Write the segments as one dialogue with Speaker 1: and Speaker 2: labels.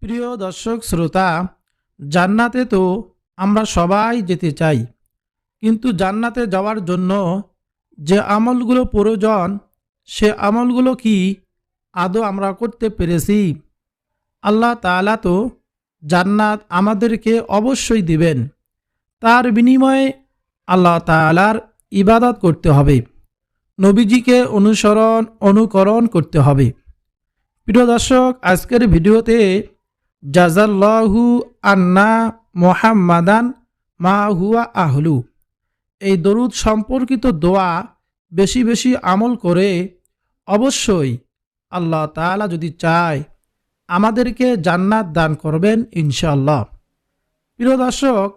Speaker 1: প্রিয় দর্শক, শ্রোতা, জান্নাতে তো আমরা সবাই যেতে চাই। কিন্তু জান্নাতে যাওয়ার জন্য যে আমলগুলো প্রয়োজন, সে আমলগুলো কি আদৌ আমরা করতে পেরেছি? আল্লাহ তাআলা তো জান্নাত আমাদেরকে অবশ্যই দিবেন। তার বিনিময়ে আল্লাহ তাআলার ইবাদত করতে হবে। নবীজিকে অনুসরণ, অনুকরণ করতে হবে। প্রিয় দর্শক, আজকের ভিডিওতে জাজাল্লাহু আন্না মোহাম্মাদান মা হুয়া আহলু। এই দরুদ সম্পর্কিত দোয়া বেশি বেশি আমল করে অবশ্যই আল্লাহ তাআলা যদি চায় আমাদেরকে জান্নাত দান করবেন ইনশাল্লাহ প্রিয় দর্শক,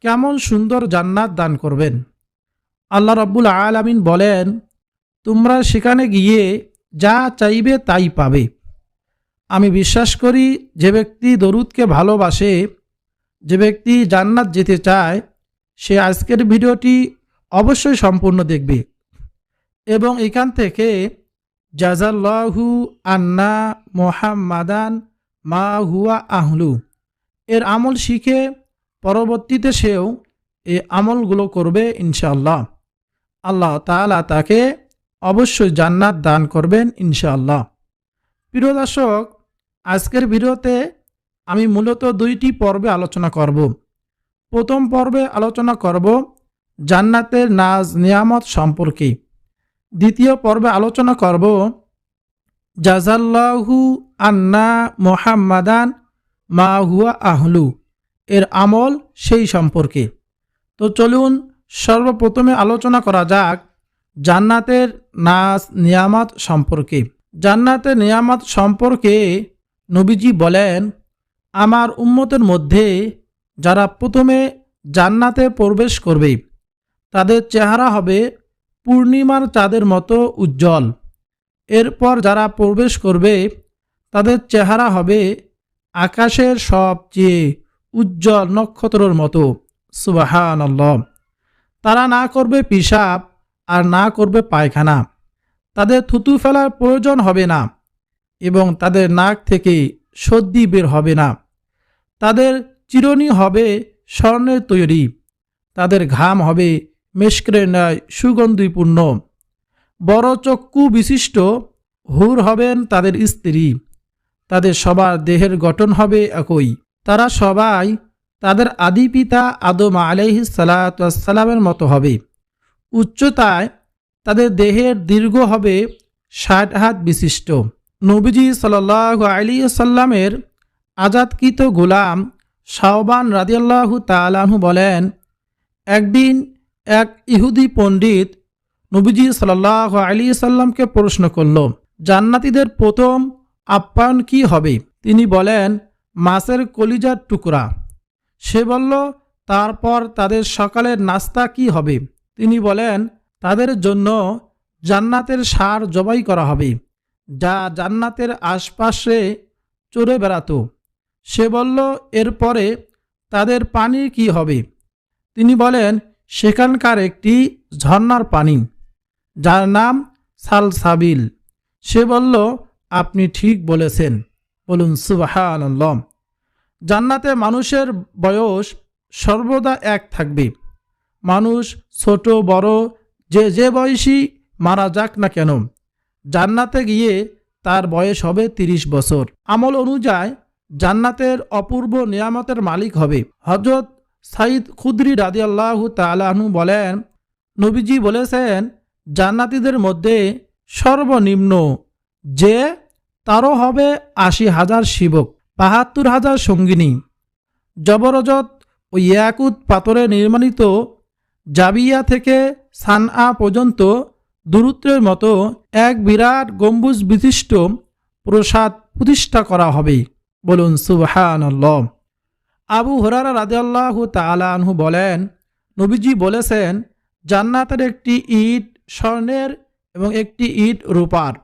Speaker 1: কেমন সুন্দর জান্নাত দান করবেন। আল্লাহ রব্বুল আলামিন বলেন, তোমরা সেখানে গিয়ে যা চাইবে তাই পাবে। আমি বিশ্বাস করি যে ব্যক্তি দরুদকে ভালোবাসে, যে ব্যক্তি জান্নাত যেতে চায়, সে আজকের ভিডিওটি অবশ্যই সম্পূর্ণ দেখবে এবং এখান থেকে জাজাল্লাহু আন্না মোহাম্মাদান মা হুয়া আহলু। এর আমল শিখে পরবর্তীতে সেও এই আমলগুলো করবে ইনশাআল্লাহ। আল্লাহ তাআলা তাকে অবশ্যই জান্নাত দান করবেন ইনশাআল্লাহ। প্রিয় দর্শক আজকের ভিডিওতে আমি মূলত দুইটি পর্বে আলোচনা করব। প্রথম পর্বে আলোচনা করব জান্নাতের নাজ নিয়ামত সম্পর্কে। দ্বিতীয় পর্বে আলোচনা করব জাজাল্লাহু আন্না মোহাম্মাদান মা হুয়া আহলু। এর আমল সেই সম্পর্কে। তো চলুন সর্বপ্রথমে আলোচনা করা যাক জান্নাতের নাজ নিয়ামত সম্পর্কে। জান্নাতের নিয়ামত সম্পর্কে নবীজি বলেন, আমার উম্মতের মধ্যে যারা প্রথমে জান্নাতে প্রবেশ করবে, তাদের চেহারা হবে পূর্ণিমার চাঁদের মতো উজ্জ্বল। এরপর যারা প্রবেশ করবে, তাদের চেহারা হবে আকাশের সবচেয়ে উজ্জ্বল নক্ষত্রর মতো। সুবাহান তারা না করবে পিসাব আর না করবে পায়খানা। তাদের থুতু ফেলার প্রয়োজন হবে না। এবং তাদের নাক থেকে সর্দি বের হবে না। তাদের চিরনি হবে স্বর্ণের তৈরি। তাদের ঘাম হবে মেশকের ন্যায় সুগন্ধিপূর্ণ। বড় চক্ষু বিশিষ্ট হুর হবেন তাদের স্ত্রী। তাদের সবার দেহের গঠন হবে একই। তারা সবাই তাদের আদি পিতা আদম আলহি সালাতামের মতো হবে। উচ্চতায় তাদের দেহের দীর্ঘ হবে ষাট হাত বিশিষ্ট। নবীজি সাল আলী সাল্লামের আজাদকৃত গোলাম শাহবান রাদিয়াল্লাহু তালাহু বলেন, একদিন এক ইহুদি পণ্ডিত নবীজি সাল্লাহ আলী সাল্লামকে প্রশ্ন করল, জান্নাতিদের প্রথম আপ্যায়ন কি হবে? তিনি বলেন, মাছের কলিজার টুকরা। সে বলল, তারপর তাদের সকালের নাস্তা কি হবে? তিনি বলেন, তাদের জন্য জান্নাতের সার জবাই করা হবে। যা জান্নাতের আশপাশে চড়ে বেড়াতো। সে বলল, এরপরে তাদের পানি কি হবে? তিনি বলেন, সেখানকার একটি ঝর্নার পানি, যার নাম সালসাবিল। সে বলল, আপনি ঠিক বলেছেন। বলুন সুবাহান জান্নাতে মানুষের বয়স সর্বদা এক থাকবে। মানুষ ছোট, বড়, যে যে বয়সী মারা যাক না কেন জান্নাতে গিয়ে তার বয়স হবে ৩০ বছর। আমল অনুযায়ী জান্নাতের অপূর্ব নিয়ামতের মালিক হবে। হজরত সাইদ খুদ্রি রাজি আল্লাহ তালাহনু বলেন, নবীজি বলেছেন, জান্নাতিদের মধ্যে সর্বনিম্ন যে তারও হবে আশি হাজার শিবক, বাহাত্তর হাজার সঙ্গিনী। জবরজত ও ইয়াকুত পাথরে নির্মাণিত জাবিয়া থেকে সানআ পর্যন্ত দূরত্বের মতো এক বিরাট গম্বুজ বিশিষ্ট প্রসাদ প্রতিষ্ঠা করা হবে। বলুন সুবহান আবু হরারা রাজিয়াল্লাহ তালাহু বলেন, নবীজি বলেছেন, জান্নাতের একটি ইট স্বর্ণের এবং একটি ইট রূপার।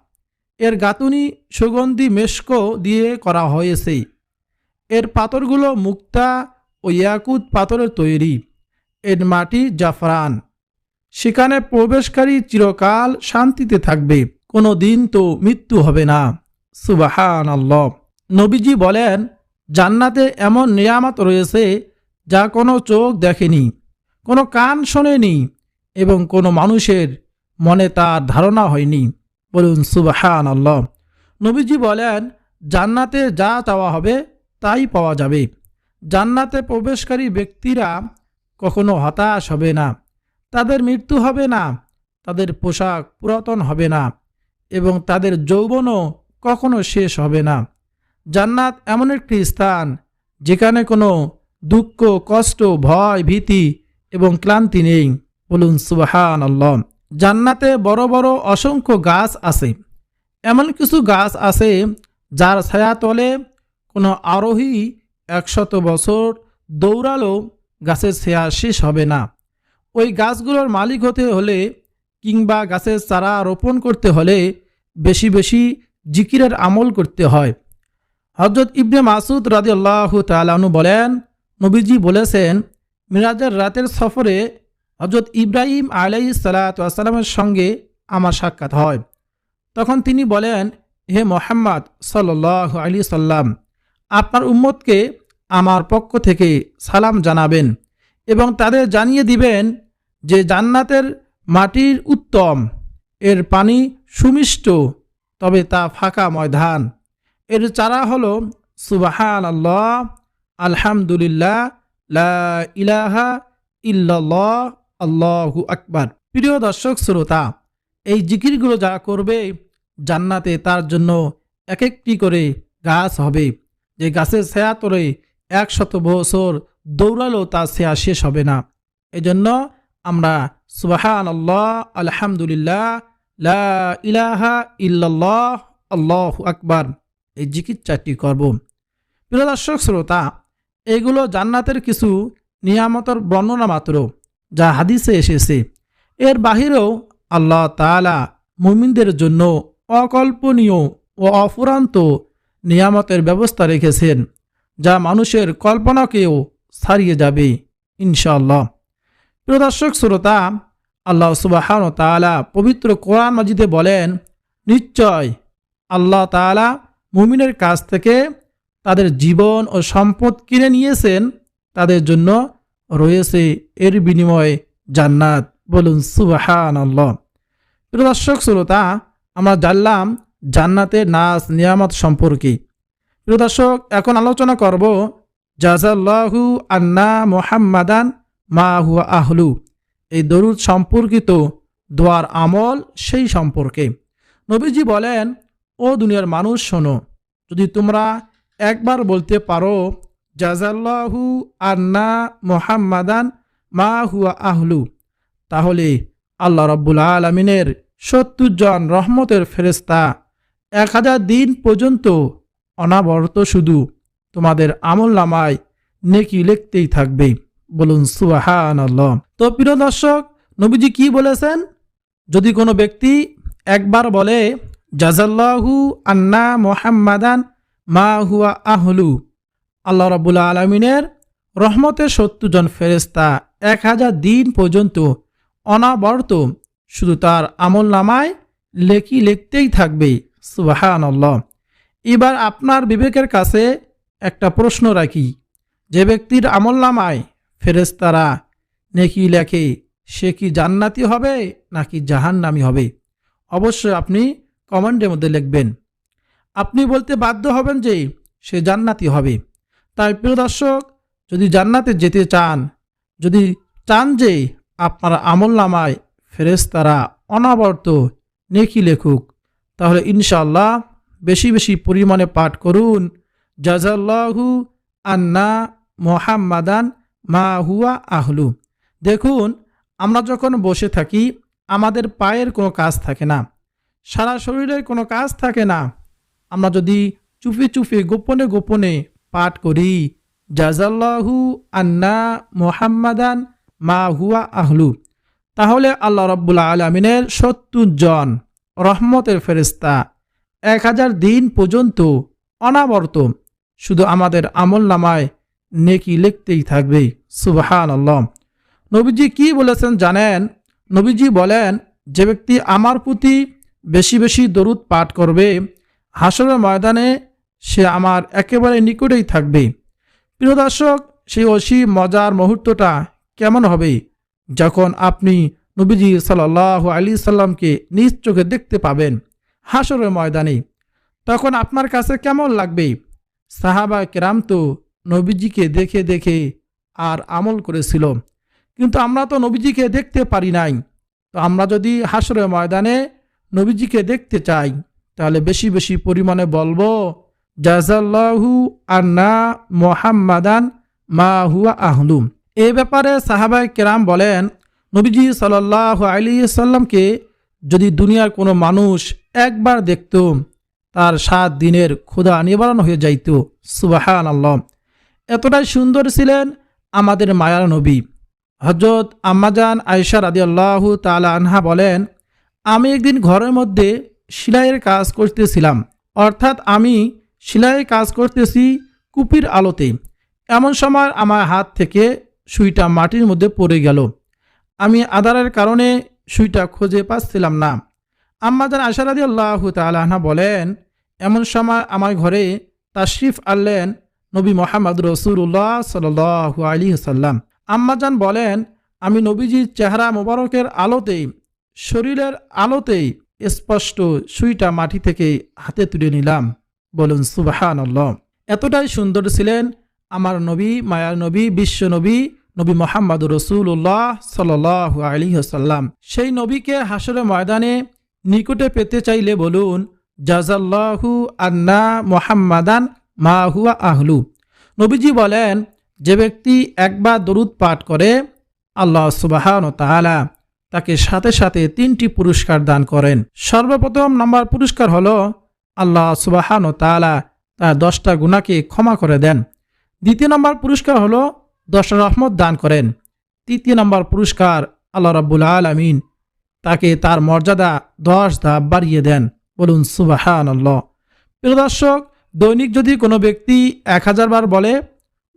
Speaker 1: এর গাতুনি সুগন্ধি মেস্কো দিয়ে করা হয়েছে। এর পাথরগুলো মুক্তা ও ইয়াকুত পাথরের তৈরি। এর মাটি জাফরান। সেখানে প্রবেশকারী চিরকাল শান্তিতে থাকবে। কোনো দিন তো মৃত্যু হবে না। সুবাহান আল্লাহ নবীজি বলেন, জান্নাতে এমন নিয়ামত রয়েছে যা কোনো চোখ দেখেনি, কোনো কান শোনেনি এবং কোনো মানুষের মনে তার ধারণা হয়নি। বলুন সুবাহান আল্লাহ নবীজি বলেন, জান্নাতে যা চাওয়া হবে তাই পাওয়া যাবে। জান্নাতে প্রবেশকারী ব্যক্তিরা কখনো হতাশ হবে না। তাদের মৃত্যু হবে না, তাদের পোশাক পুরাতন হবে না এবং তাদের যৌবনও কখনো শেষ হবে না। জান্নাত এমন একটি স্থান যেখানে কোনো দুঃখ, কষ্ট, ভয়, ভীতি এবং ক্লান্তি নেই। বলুন সুবাহান আল্লাহ জান্নাতে বড় বড় অসংখ্য গাছ আছে। এমন কিছু গাছ আছে যার ছায়া তলে কোনো আরোহী একশত বছর দৌড়ালো গাছের ছায়া শেষ হবে না। ওই গাছগুলোর মালিক হতে হলে কিংবা গাছের চারা রোপণ করতে হলে বেশি বেশি জিকিরের আমল করতে হয়। হজরত ইবনে মাসুদ রাজি আল্লাহ তালানু বলেন, নবীজি বলেছেন, মিরাজের রাতের সফরে হজরত ইব্রাহিম আলাই সালাতামের সঙ্গে আমার সাক্ষাৎ হয়। তখন তিনি বলেন, হে মোহাম্মদ সাল্লাহ আলী সাল্লাম, আপনার উম্মতকে আমার পক্ষ থেকে সালাম জানাবেন। এবং তাদের জানিয়ে দিবেন যে জান্নাতের মাটির উত্তম, এর পানি সুমিষ্ট, তবে তা ফাঁকা ময়দান। এর চারা হলো সুবাহান আল্লাহ আলহামদুলিল্লাহ, লা ইলাহা ইল্লাল্লাহ, আল্লাহু আকবার। প্রিয় দর্শক, শ্রোতা, এই জিকিরগুলো যা করবে, জান্নাতে তার জন্য এক একটি করে গাছ হবে। যে গাছের ছায়া তোরে একশত বছর দৌড়ালো তার ছায়া শেষ হবে না। এজন্য আমরা সুবাহান আল্লাহ আলহামদুলিল্লাহ, লা ইলাহা ইল্লাল্লাহ, আল্লাহু আকবার এই চারটি করব। প্রিয় দর্শক, শ্রোতা, এগুলো জান্নাতের কিছু নিয়ামতের বর্ণনা মাত্র যা হাদিসে এসেছে। এর বাহিরেও আল্লাহ তালা মুমিনদের জন্য অকল্পনীয় ও অফুরান্ত নিয়ামতের ব্যবস্থা রেখেছেন, যা মানুষের কল্পনাকেও ছাড়িয়ে যাবে, ইনশাআল্লাহ। প্রিয় দর্শক, শ্রোতা, আল্লাহ সুবাহান তালা পবিত্র কোরআন মাজিদে বলেন, নিশ্চয় আল্লাহ তালা মুমিনের কাছ থেকে তাদের জীবন ও সম্পদ কিনে নিয়েছেন, তাদের জন্য রয়েছে এর বিনিময়ে জান্নাত। বলুন সুবাহান আল্লাহ প্রিয় দর্শক, শ্রোতা, আমরা জানলাম জান্নাতের নাচ নিয়ামত সম্পর্কে। প্রিয় দর্শক, এখন আলোচনা করব জাজাল্লাহু আন্না মোহাম্মাদান মা হুয়া আহলু। এই দরুদ সম্পর্কিত দোয়ার আমল সেই সম্পর্কে। নবীজি বলেন, ও দুনিয়ার মানুষ, শোনো, যদি তোমরা একবার বলতে পারো জাজাল্লাহু আন্না মোহাম্মাদান মা হুয়া আহলু, তাহলে আল্লাহ রব্বুল আলমিনের সত্তর রহমতের ফেরেস্তা এক হাজার দিন পর্যন্ত অনাবরত শুধু তোমাদের আমল নামায় নেকি লিখতেই থাকবে। বলুন সুবাহান তো প্রিয় দর্শক, নবীজি কি বলেছেন? যদি কোনো ব্যক্তি একবার বলে, জাজাল্লাহু আন্না মোহাম্মাদান মা হুয়া আহলু। আল্লাহ রাবুল আলমিনের রহমতের সত্তর জন ফেরেস্তা এক হাজার দিন পর্যন্ত অনাবর্ত শুধু তার আমল নামায় লেখি লিখতেই থাকবে। সুবাহান এবার আপনার বিবেকের কাছে একটা প্রশ্ন রাখি, যে ব্যক্তির আমল নামায় ফেরেস্তারা নেকি লেখে, সে কি জান্নাতি হবে নাকি জাহান্নামি হবে? অবশ্যই আপনি কমেন্টের মধ্যে লিখবেন। আপনি বলতে বাধ্য হবেন যে সে জান্নাতি হবে। তাই প্রিয় দর্শক, যদি জান্নাতে যেতে চান, যদি চান যে আপনার আমল নামায় ফেরেস্তারা অনাবর্ত নেকি লেখুক, তাহলে ইনশাল্লাহ বেশি বেশি পরিমাণে পাঠ করুন। জাজাল্লাহু আন্না মোহাম্মাদান মা হুয়া আহলু। দেখুন, আমরা যখন বসে থাকি, আমাদের পায়ের কোনো কাজ থাকে না। সারা শরীরের কোনো কাজ থাকে না। আমরা যদি চুপি চুপি, গোপনে গোপনে পাঠ করি জাজাল্লাহু আন্না মোহাম্মাদান মা হুয়া আহলু, তাহলে আল্লাহ রব্বুল আলমিনের সত্তর জন রহমতের ফেরিস্তা এক হাজার দিন পর্যন্ত অনাবর্ত। শুধু আমাদের আমল নামায় নেকি লিখতেই থাকবে। সুবাহান আল্লাহ নবীজি কি বলেছেন জানেন? নবীজি বলেন, যে ব্যক্তি আমার প্রতি বেশি বেশি দরুদ পাঠ করবে, হাসরের ময়দানে সে আমার একেবারে নিকটেই থাকবে। প্রিয় দর্শক, সেই অসীম মজার মুহূর্তটা কেমন হবে যখন আপনি নবীজি সাল্লাহ আলী সাল্লামকে নিজ চোখে দেখতে পাবেন হাসরের ময়দানে? তখন আপনার কাছে কেমন লাগবে? সাহাবা কেরাম তো নবীজিকে দেখে দেখে আর আমল করেছিল। কিন্তু আমরা তো নবীজিকে দেখতে পারি নাই। তো আমরা যদি হাসরের ময়দানে নবীজিকে দেখতে চাই, তাহলে বেশি বেশি পরিমাণে বলব জাজাল্লাহু আন্না মোহাম্মাদান মা হুয়া আহলুম এ ব্যাপারে সাহাবাই কেরাম বলেন, নবীজি সাল্লাহ আলী সাল্লামকে যদি দুনিয়ার কোনো মানুষ একবার দেখত তার সাত দিনের ক্ষুধা নিবারণ হয়ে যাইত। সুবাহান আল্লাহ এতটাই সুন্দর ছিলেন আমাদের মায়ার নবী। হজরত আম্মাজান আয়সা রাদি আল্লাহ তালা আনহা বলেন, আমি একদিন ঘরের মধ্যে সেলাইয়ের কাজ করতেছিলাম। অর্থাৎ আমি সেলাইয়ের কাজ করতেছি কুপির আলোতে। এমন সময় আমার হাত থেকে সুইটা মাটির মধ্যে পড়ে গেল। আমি আদারের কারণে সুইটা খুঁজে পাচ্ছিলাম না। আম্মাজান আশারাদি আল্লাহ তালাহা বলেন, এমন সময় আমার ঘরে তাশরিফ আনলেন নবী মোহাম্মদ রসুল্লাহ সাল আলী সাল্লাম আম্মাজান বলেন, আমি নবীজির চেহারা মোবারকের আলোতেই, শরীরের আলোতেই স্পষ্ট সুইটা মাটি থেকে হাতে তুলে নিলাম। বলুন সুবাহান এতটাই সুন্দর ছিলেন আমার নবী, মায়ার নবী, বিশ্ব নবী নবী মোহাম্মদ রসুল্লাহ সাল আলী সাল্লাম সেই নবীকে হাসরে ময়দানে নিকটে পেতে চাইলে বলুন জাজাল্লাহু আন্না মোহাম্মাদান মা হুয়া আহলু। নবীজি বলেন, যে ব্যক্তি একবার দরুদ পাঠ করে, আল্লাহ সুবাহান তালা তাকে সাথে সাথে তিনটি পুরস্কার দান করেন। সর্বপ্রথম নাম্বার পুরস্কার হলো, আল্লাহ সুবাহান ও তালা তার দশটা গুণাকে ক্ষমা করে দেন। দ্বিতীয় নম্বর পুরস্কার হলো দশটা রহমত দান করেন। তৃতীয় নম্বর পুরস্কার আল্লাহ রাব্বুল আলমিন তাকে তার মর্যাদা দশ ধাপ বাড়িয়ে দেন। বলুন সুবাহান আল্লাহ প্রিয় দর্শক, দৈনিক যদি কোনো ব্যক্তি এক হাজার বার বলে,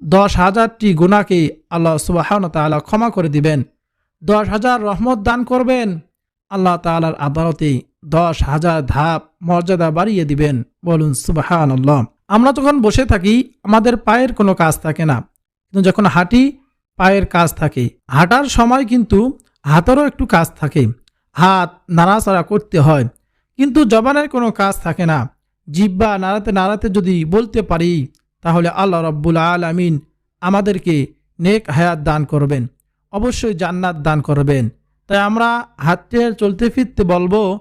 Speaker 1: দশ হাজারটি গুণাকে আল্লাহ সুবাহান তালা ক্ষমা করে দিবেন। দশ হাজার রহমত দান করবেন। আল্লাহ তালার আদালতে দশ হাজার ধাপ মর্যাদা বাড়িয়ে দিবেন। বলুন সুবাহান আমরা যখন বসে থাকি, আমাদের পায়ের কোনো কাজ থাকে না। কিন্তু যখন হাঁটি, পায়ের কাজ থাকে। হাঁটার সময় কিন্তু হাতেরও একটু কাজ থাকে। হাত নাড়াচাড়া করতে হয়। কিন্তু জবানের কোনো কাজ থাকে না। জিব্বা নাড়াতে নাড়াতে যদি বলতে পারি, তাহলে আল্লাহ রব্বুল আলমিন আমাদেরকে নেক হায়াত দান করবেন। অবশ্যই জান্নাত দান করবেন। তাই আমরা হাতে চলতে ফিরতে বলব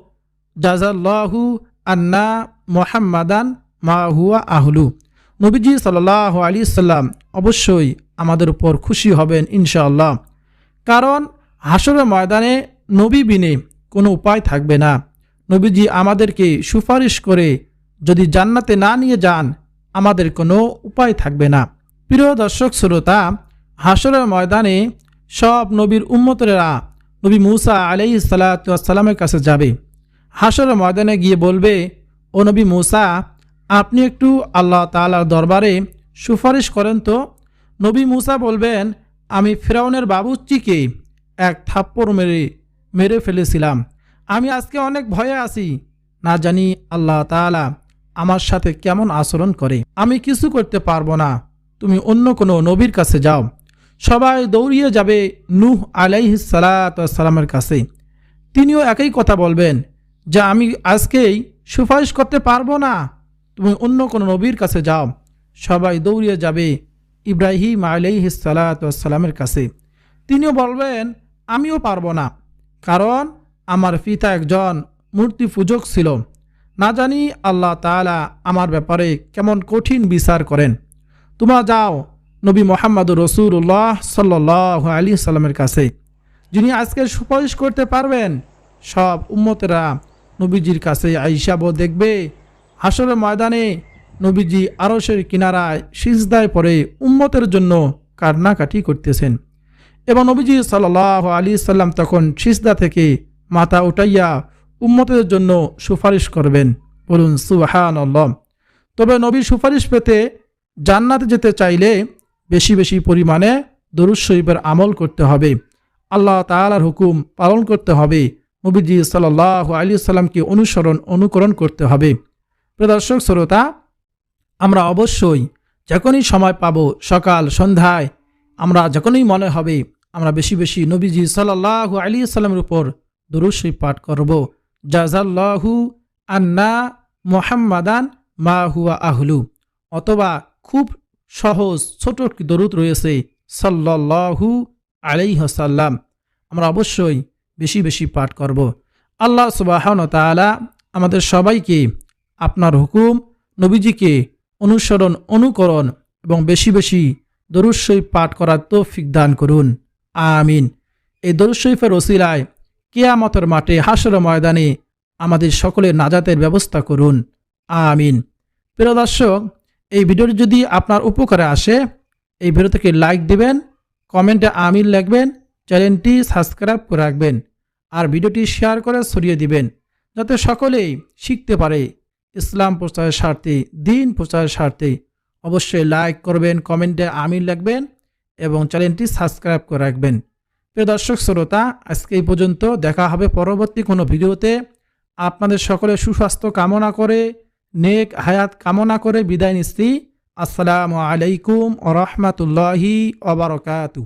Speaker 1: জাজাল্লাহু আন্না মোহাম্মাদান মাহুয়া আহলু। নবীজি সাল্লাহ আলী সাল্লাম অবশ্যই আমাদের উপর খুশি হবেন ইনশাআল্লাহ। কারণ হাসরের ময়দানে নবী বিনে কোনো উপায় থাকবে না। নবীজি আমাদেরকে সুপারিশ করে, যদি জান্নাতে না নিয়ে যান, আমাদের কোনো উপায় থাকবে না। প্রিয় দর্শক শ্রোতা হাসরের ময়দানে সব নবীর উম্মতরেরা নবী মুসা আলাই সাল্লাতামের কাছে যাবে। হাসরের ময়দানে গিয়ে বলবে, ও নবী মুসা, আপনি একটু আল্লাহ তালার দরবারে সুপারিশ করেন তো? নবী মুসা বলবেন, আমি ফেরাউনের বাবুচ্চিকে এক থাপ্পড় মেরে মেরে ফেলেছিলাম। আমি আজকে অনেক ভয়ে আছি। না জানি আল্লাহ তালা আমার সাথে কেমন আচরণ করে। আমি কিছু করতে পারব না। তুমি অন্য কোনো নবীর কাছে যাও। সবাই দৌড়িয়ে যাবে নূহ আলাইহিসালামের কাছে। তিনিও একই কথা বলবেন যে, আমি আজকেই সুপারিশ করতে পারব না। তুমি অন্য কোনো নবীর কাছে যাও। সবাই দৌড়িয়ে যাবে ইব্রাহিম আলাইহিসালামের কাছে। তিনিও বলবেন, আমিও পারব না। কারণ আমার পিতা একজন মূর্তি পূজক ছিল। না জানি আল্লাহ তালা আমার ব্যাপারে কেমন কঠিন বিচার করেন। তোমা যাও নবী মোহাম্মদ রসুল্লাহ সাল্লাহ আলী সাল্লামের কাছে। যিনি আজকে সুপারিশ করতে পারবেন, সব উম্মতেরা নবীজির কাছে আইসাব দেখবে। হাসরের ময়দানে নবীজি আরসের কিনারায় সিজদায় পরে উম্মতের জন্য কান্নাকাটি করতেছেন। এবং নবীজি সাল্লাহ আলী সাল্লাম তখন সিজদা থেকে মাথা উঠাইয়া উম্মতের জন্য সুপারিশ করবেন। বলুন সুবাহান আল্লাহ তবে নবীর সুপারিশ পেতে জান্নাতে যেতে চাইলে বেশি বেশি পরিমাণে দরুদ শরীফের আমল করতে হবে। আল্লাহ তালার হুকুম পালন করতে হবে। নবীজি সাল্লাহ আলী সাল্লামকে অনুসরণ, অনুকরণ করতে হবে। প্রদর্শক শ্রোতা, আমরা অবশ্যই যখনই সময় পাব সকাল, সন্ধ্যায়, আমরা যখনই মনে হবে আমরা বেশি বেশি নবীজি সাল্লাহ আলী সাল্লামের উপর দুরুশ্বই পাঠ করব। জাজাল্লাহু আন্না মোহাম্মাদান মা হুয়া আহলু। অথবা খুব সহজ, ছোট একটি দরুদ রয়েছে সাল্লাহু আলাইহসাল্লাম আমরা অবশ্যই বেশি বেশি পাঠ করব। আল্লাহ সুবাহন তালা আমাদের সবাইকে আপনার হুকুম, নবীজিকে অনুসরণ, অনুকরণ এবং বেশি বেশি দরুদ শরীফ পাঠ করার তৌফিক দান করুন। আমিন। এই দরুদ শরীফের ওসিলায় কেয়ামতের মাঠে হাসর ময়দানে আমাদের সকলের নাজাতের ব্যবস্থা করুন। আমিন। প্রিয় দর্শক, এই ভিডিওটি যদি আপনার উপকারে আসে, এই ভিডিওটিকে লাইক দিবেন, কমেন্টে আমিন লিখবেন, চ্যানেলটি সাবস্ক্রাইব করে রাখবেন, আর ভিডিওটি শেয়ার করে ছড়িয়ে দিবেন, যাতে সকলেই শিখতে পারে ইসলাম প্রচারের স্বার্থে, দিন প্রচারের স্বার্থে। অবশ্যই লাইক করবেন, কমেন্টে আমিন লিখবেন এবং চ্যানেলটি সাবস্ক্রাইব করে রাখবেন। প্রিয় দর্শক, শ্রোতা, আজকে এই পর্যন্ত দেখা হবে পরবর্তী কোনো ভিডিওতে। আপনাদের সকলে সুস্বাস্থ্য কামনা করে, নেক হায়াত কামনা করে বিদায় নিচ্ছি। আসসালামু আলাইকুম ও রহমতুল্লাহি ওবরকাতু